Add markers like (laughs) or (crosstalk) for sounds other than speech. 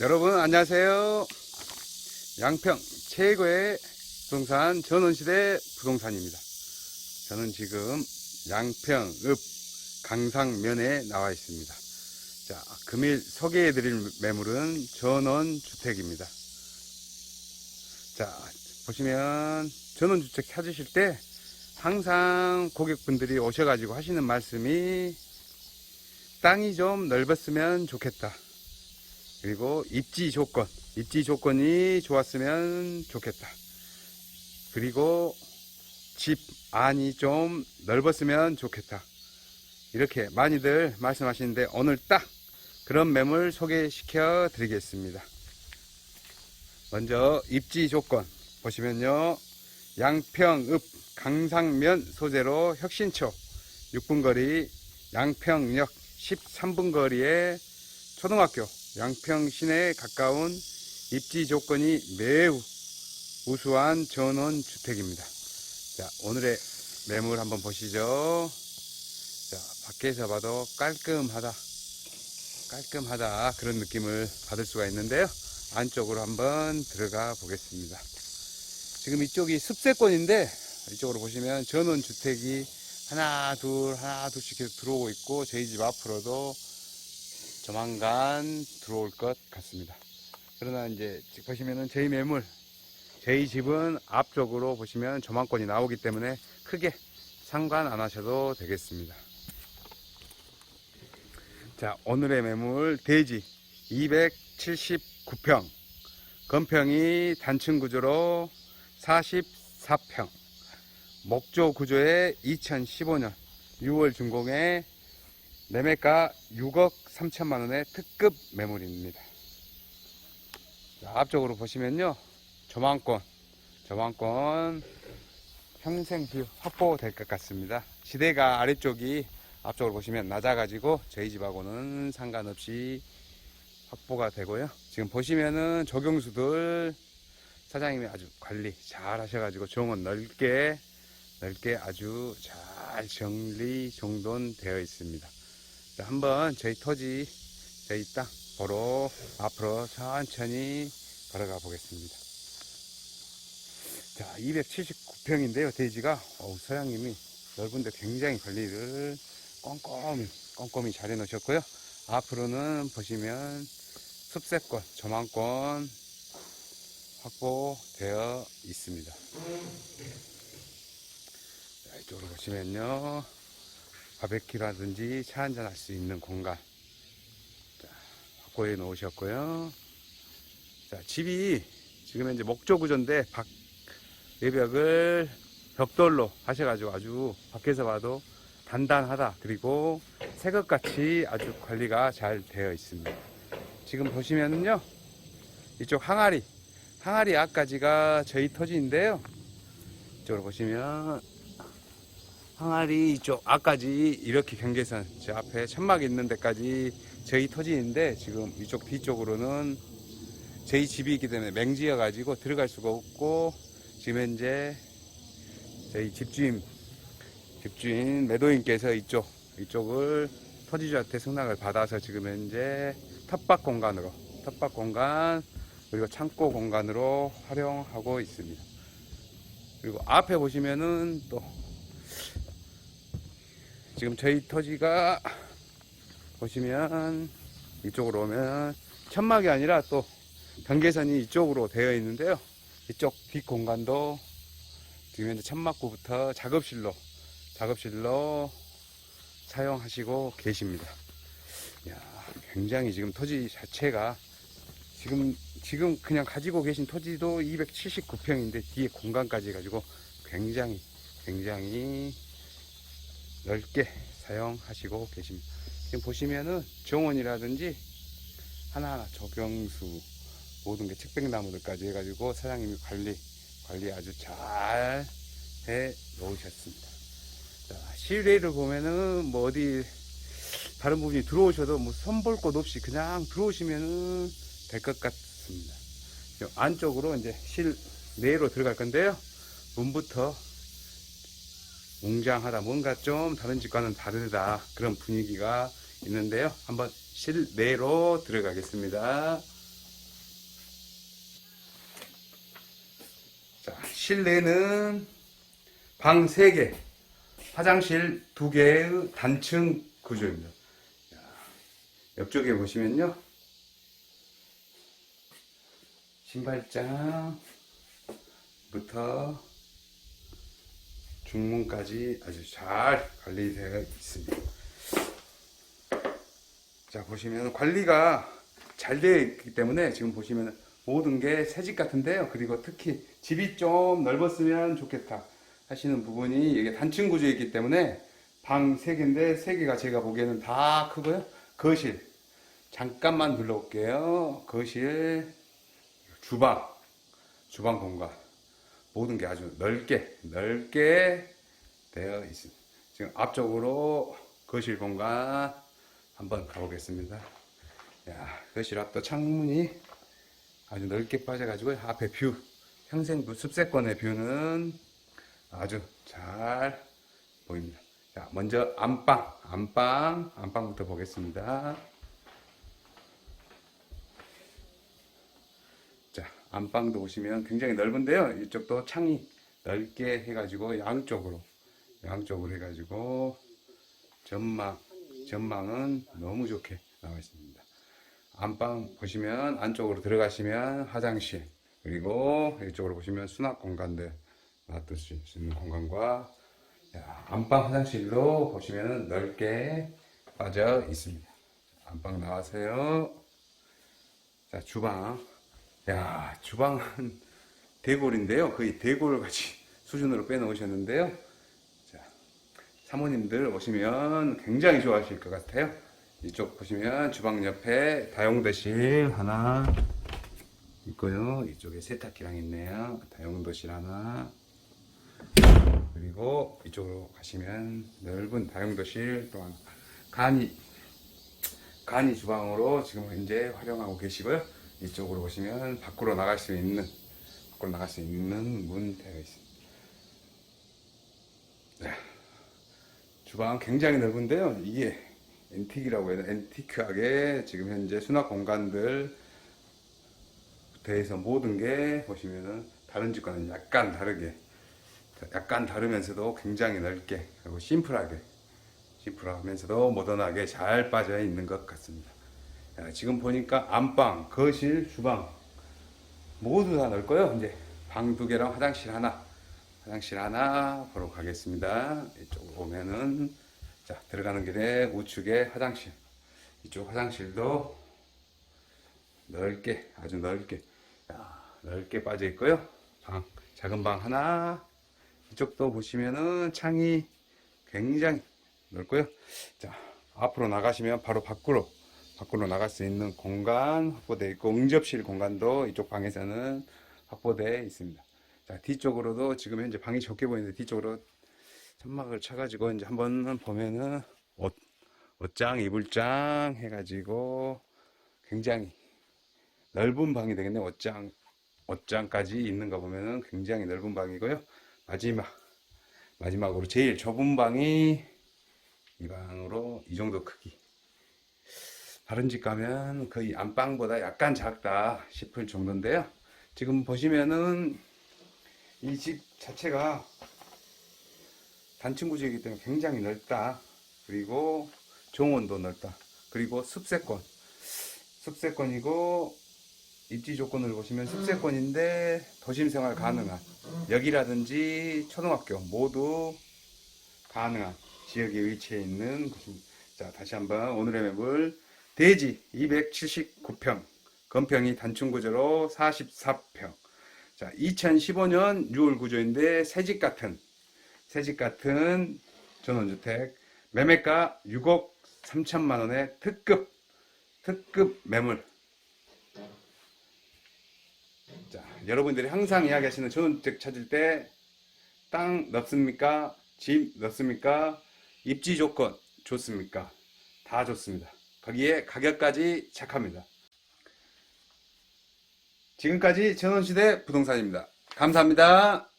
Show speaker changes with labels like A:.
A: 여러분 안녕하세요. 양평 최고의 부동산 전원시대 부동산입니다. 저는 지금 양평 읍 강상면에 나와 있습니다. 자, 금일 소개해 드릴 매물은 전원주택입니다. 자, 보시면 전원주택 찾으실 때 항상 고객분들이 오셔가지고 하시는 말씀이 땅이 좀 넓었으면 좋겠다. 그리고 입지 조건, 입지 조건이 좋았으면 좋겠다. 그리고 집 안이 좀 넓었으면 좋겠다. 이렇게 많이들 말씀하시는데 오늘 딱 그런 매물 소개시켜 드리겠습니다. 먼저 입지 조건 보시면요. 양평읍 강상면 소재로 혁신초 6분 거리 양평역 13분 거리에 초등학교 양평 시내에 가까운 입지 조건이 매우 우수한 전원 주택입니다. 자, 오늘의 매물 한번 보시죠. 자, 밖에서 봐도 깔끔하다. 깔끔하다. 그런 느낌을 받을 수가 있는데요. 안쪽으로 한번 들어가 보겠습니다. 지금 이쪽이 습세권인데 이쪽으로 보시면 전원 주택이 하나, 둘, 하나, 둘씩 계속 들어오고 있고 저희 집 앞으로도 조만간 들어올 것 같습니다. 그러나 이제 보시면은 저희 매물, 저희 집은 앞쪽으로 보시면 조망권이 나오기 때문에 크게 상관 안 하셔도 되겠습니다. 자, 오늘의 매물 대지 279평, 건평이 단층 구조로 44평, 목조 구조의 2015년 6월 준공에 매매가 6억 3천만 원의 특급 매물입니다. 자, 앞쪽으로 보시면요. 조망권, 조망권 평생 뷰 확보될 것 같습니다. 지대가 아래쪽이 앞쪽으로 보시면 낮아가지고 저희 집하고는 상관없이 확보가 되고요. 지금 보시면은 조경수들 사장님이 아주 관리 잘 하셔가지고 정원 넓게 넓게 아주 잘 정리 정돈되어 있습니다. 자, 한번 저희 토지, 저희 땅 보러 앞으로 천천히 걸어가 보겠습니다. 자, 279평인데요, 대지가. 어우, 서양님이 넓은데 굉장히 관리를 꼼꼼히, 꼼꼼히 잘 해놓으셨고요. 앞으로는 보시면 숲세권, 조망권 확보되어 있습니다. 자, 이쪽으로 보시면요. 바베큐라든지 차 한잔 할 수 있는 공간. 자, 확보해 놓으셨고요. 자, 집이 지금 현재 목조 구조인데 밖 외벽을 벽돌로 하셔가지고 아주 밖에서 봐도 단단하다. 그리고 새것같이 아주 관리가 잘 되어 있습니다. 지금 보시면은요. 이쪽 항아리. 항아리 앞까지가 저희 토지인데요. 이쪽으로 보시면 항아리 이쪽 앞까지 이렇게 경계선 저 앞에 천막 있는 데까지 저희 토지인데 지금 이쪽 뒤쪽으로는 저희 집이기 때문에 맹지여 가지고 들어갈 수가 없고 지금 현재 저희 집주인 집주인 매도인께서 이쪽 이쪽을 토지주한테 승낙을 받아서 지금 현재 텃밭 공간으로 텃밭 공간 그리고 창고 공간으로 활용하고 있습니다. 그리고 앞에 보시면은 또 지금 저희 토지가 보시면 이쪽으로 오면 천막이 아니라 또 경계선이 이쪽으로 되어 있는데요. 이쪽 뒷 공간도 지금 현재 천막구부터 작업실로 작업실로 사용하시고 계십니다. 야, 굉장히 지금 토지 자체가 지금 지금 그냥 가지고 계신 토지도 279평인데 뒤에 공간까지 가지고 굉장히 굉장히 넓게 사용하시고 계십니다. 지금 보시면은 정원이라든지 하나하나 조경수 모든 게 측백나무들까지 해가지고 사장님이 관리 관리 아주 잘 해 놓으셨습니다. 자, 실내를 보면은 뭐 어디 다른 부분이 들어오셔도 뭐 손볼 곳 없이 그냥 들어오시면은 될 것 같습니다. 요 안쪽으로 이제 실내로 들어갈 건데요. 문부터 웅장하다. 뭔가 좀 다른 집과는 다르다. 그런 분위기가 있는데요. 한번 실내로 들어가겠습니다. 자, 실내는 방 3개 화장실 2개의 단층 구조입니다. 옆쪽에 보시면요. 신발장부터 중문까지 아주 잘 관리되어 있습니다. 자, 보시면 관리가 잘 되어 있기 때문에 지금 보시면 모든 게 새집 같은데요. 그리고 특히 집이 좀 넓었으면 좋겠다 하시는 부분이 이게 단층 구조이기 때문에 방 3개인데 3개가 제가 보기에는 다 크고요. 거실 잠깐만 둘러볼게요. 거실, 주방, 주방 공간 모든 게 아주 넓게 넓게 되어 있습니다. 지금 앞쪽으로 거실 공간 한번 가보겠습니다. 야, 거실 앞도 창문이 아주 넓게 빠져가지고 앞에 뷰, 평생부 숲세권의 뷰는 아주 잘 보입니다. 자, 먼저 안방, 안방, 안방부터 보겠습니다. 안방도 보시면 굉장히 넓은데요. 이쪽도 창이 넓게 해가지고 양쪽으로, 양쪽으로 해가지고 전망, 전망은 너무 좋게 나와 있습니다. 안방 보시면 안쪽으로 들어가시면 화장실, 그리고 이쪽으로 보시면 수납 공간들 놔둘 수 있는 공간과 야, 안방 화장실도 보시면 넓게 빠져 있습니다. 안방 나와서요. 자, 주방. 야, 주방은 (laughs) 대골인데요. 거의 대골 같이 (laughs) 수준으로 빼놓으셨는데요. 자, 사모님들 오시면 굉장히 좋아하실 것 같아요. 이쪽 보시면 주방 옆에 다용도실 하나 있고요. 이쪽에 세탁기랑 있네요. 다용도실 하나. 그리고 이쪽으로 가시면 넓은 다용도실 또한 간이 간이 주방으로 지금 현재 활용하고 계시고요. 이쪽으로 보시면 밖으로 나갈 수 있는 밖으로 나갈 수 있는 문 되어 있습니다. 네. 주방 굉장히 넓은데요. 이게 앤틱이라고 해서 앤티크하게 지금 현재 수납 공간들 대해서 모든 게 보시면은 다른 집과는 약간 다르게 약간 다르면서도 굉장히 넓게 그리고 심플하게 심플하면서도 모던하게 잘 빠져 있는 것 같습니다. 야, 지금 보니까 안방, 거실, 주방 모두 다 넓고요. 이제 방 두 개랑 화장실 하나, 화장실 하나 보러 가겠습니다. 이쪽 오면은 자 들어가는 길에 우측에 화장실, 이쪽 화장실도 넓게 아주 넓게 야, 넓게 빠져 있고요. 방 작은 방 하나, 이쪽도 보시면은 창이 굉장히 넓고요. 자, 앞으로 나가시면 바로 밖으로, 밖으로 나갈 수 있는 공간 확보되어 있고, 응접실 공간도 이쪽 방에서는 확보되어 있습니다. 자, 뒤쪽으로도 지금 현재 방이 적게 보이는데 뒤쪽으로 천막을 쳐가지고 이제 한번 보면은 옷, 옷장, 이불장 해가지고 굉장히 넓은 방이 되겠네. 옷장, 옷장까지 있는 거 보면은 굉장히 넓은 방이고요. 마지막, 마지막으로 제일 좁은 방이 이 방으로 이 정도 크기. 다른 집 가면 거의 안방보다 약간 작다 싶을 정도인데요. 지금 보시면은 이 집 자체가 단층 구조이기 때문에 굉장히 넓다. 그리고 정원도 넓다. 그리고 습세권. 습세권이고 입지 조건을 보시면 습세권인데 도심 생활 가능한 여기라든지 초등학교 모두 가능한 지역에 위치해 있는 곳입니다. 자, 다시 한번 오늘의 맵을 대지 279평, 건평이 단층 구조로 44평. 자, 2015년 6월 구조인데 새집 같은 새집 같은 전원주택 매매가 6억 3천만 원의 특급 특급 매물. 자, 여러분들이 항상 이야기하시는 전원주택 찾을 때 땅 넓습니까? 집 넓습니까? 입지 조건 좋습니까? 다 좋습니다. 거기에 가격까지 착합니다. 지금까지 전원시대 부동산입니다. 감사합니다.